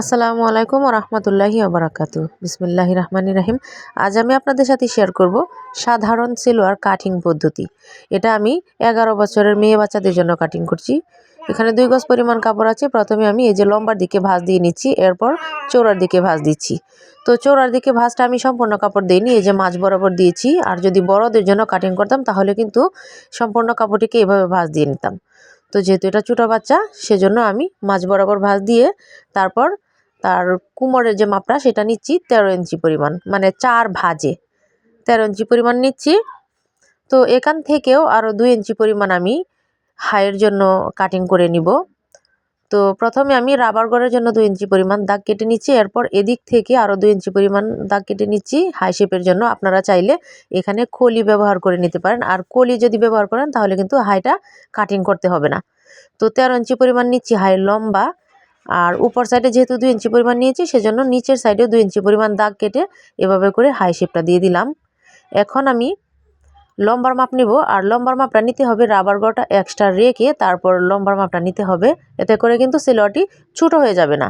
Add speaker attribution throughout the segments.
Speaker 1: আসসালামু আলাইকুম রহমতুল্লাহি আবরাকাতু বিসমিল্লাহি রহমানি রাহিম। আজ আমি আপনাদের সাথে শেয়ার করব সাধারণ সিলোয়ার কাটিং পদ্ধতি। এটা আমি এগারো বছরের মেয়ে বাচ্চাদের জন্য কাটিং করছি। এখানে দুই গজ পরিমাণ কাপড় আছে। প্রথমে আমি এই যে লম্বার দিকে ভাঁজ দিয়ে নিচ্ছি, এরপর চৌড়ার দিকে ভাঁজ দিচ্ছি। তো চৌড়ার দিকে ভাঁজটা আমি সম্পূর্ণ কাপড় দিইনি এই যে মাছ বরাবর দিয়েছি। আর যদি বড়দের জন্য কাটিং করতাম, তাহলে কিন্তু সম্পূর্ণ কাপড়টিকে এভাবে ভাঁজ দিয়ে নিতাম। তো যেহেতু এটা ছোটো বাচ্চা, সেজন্য আমি মাছ বরাবর ভাঁজ দিয়ে তারপর তার কুমোরের যে মাপটা, সেটা নিচ্ছি তেরো ইঞ্চি পরিমাণ মানে চার ভাজে। তেরো ইঞ্চি পরিমাণ নিচ্ছি। তো এখান থেকেও আরও দুই ইঞ্চি পরিমাণ আমি হাইয়ের জন্য কাটিং করে নিব। তো প্রথমে আমি রাবার গড়ের জন্য দুই ইঞ্চি পরিমাণ দাগ কেটে নিচ্ছি। এরপর এদিক থেকে আরও দুই ইঞ্চি পরিমাণ দাগ কেটে নিচ্ছি হাই শেপের জন্য। আপনারা চাইলে এখানে কলি ব্যবহার করে নিতে পারেন। আর কলি যদি ব্যবহার করেন, তাহলে কিন্তু হাইটা কাটিং করতে হবে না। তো তেরো ইঞ্চি পরিমাণ নিচ্ছি হাই লম্বা। আর উপর সাইডে যেহেতু দুই ইঞ্চি পরিমাণ নিয়েছি, সেজন্য নিচের সাইডেও দুই ইঞ্চি পরিমাণ দাগ কেটে এভাবে করে হাই শেপটা দিয়ে দিলাম। এখন আমি লম্বার মাপ নিব, আর লম্বার মাপটা নিতে হবে রাবার গড়টা এক্সট্রা রেখে তারপর লম্বার মাপটা নিতে হবে, এতে করে কিন্তু সেলোয়ারটি ছোটো হয়ে যাবে না।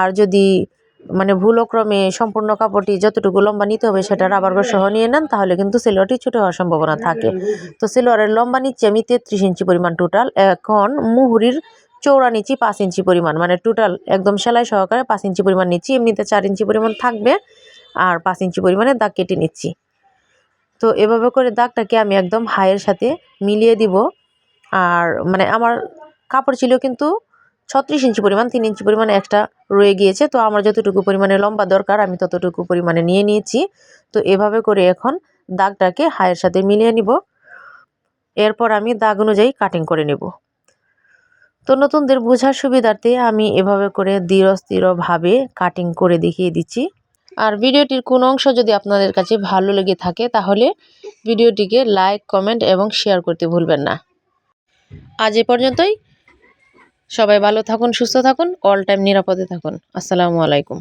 Speaker 1: আর যদি মানে ভুলক্রমে সম্পূর্ণ কাপড়টি যতটুকু লম্বা নিতে হবে সেটা রাবার গড় সহ নিয়ে নেন, তাহলে কিন্তু সেলোয়ারটি ছোটো হওয়ার সম্ভাবনা থাকে। তো সেলোয়ারের লম্বা নিচ্ছি আমি তেত্রিশ ইঞ্চি পরিমাণ টোটাল এখন মুহুরির চৌড়া নিচ্ছি পাঁচ ইঞ্চি পরিমাণ মানে টোটাল একদম সেলাই সহকারে পাঁচ ইঞ্চি পরিমাণ নিচ্ছি, এমনিতে চার ইঞ্চি পরিমাণ থাকবে আর পাঁচ ইঞ্চি পরিমাণে দাগ কেটে নিচ্ছি। তো এভাবে করে দাগটাকে আমি একদম হাইয়ের সাথে মিলিয়ে দিব। আর মানে আমার কাপড় ছিল কিন্তু ছত্রিশ ইঞ্চি পরিমাণ, তিন ইঞ্চি পরিমাণ একটা রয়ে গিয়েছে। তো আমার যতটুকু পরিমাণে লম্বা দরকার, আমি ততটুকু পরিমাণে নিয়ে নিয়েছি। তো এভাবে করে এখন দাগটাকে হাইয়ের সাথে মিলিয়ে নিব। এরপর আমি দাগ অনুযায়ী কাটিং করে নেব। তো নতুনদের বোঝার সুবিধার্থে আমি এভাবে করে দৃঢ়স্থিরভাবে স্থিরভাবে কাটিং করে দেখিয়ে দিচ্ছি। আর ভিডিওটির কোন অংশ যদি আপনাদের কাছে ভালো লেগে থাকে, তাহলে ভিডিওটিকে লাইক কমেন্ট এবং শেয়ার করতে ভুলবেন না। আজ এ পর্যন্তই। সবাই ভালো থাকুন, সুস্থ থাকুন অল টাইম নিরাপদে থাকুন। আসসালামু আলাইকুম।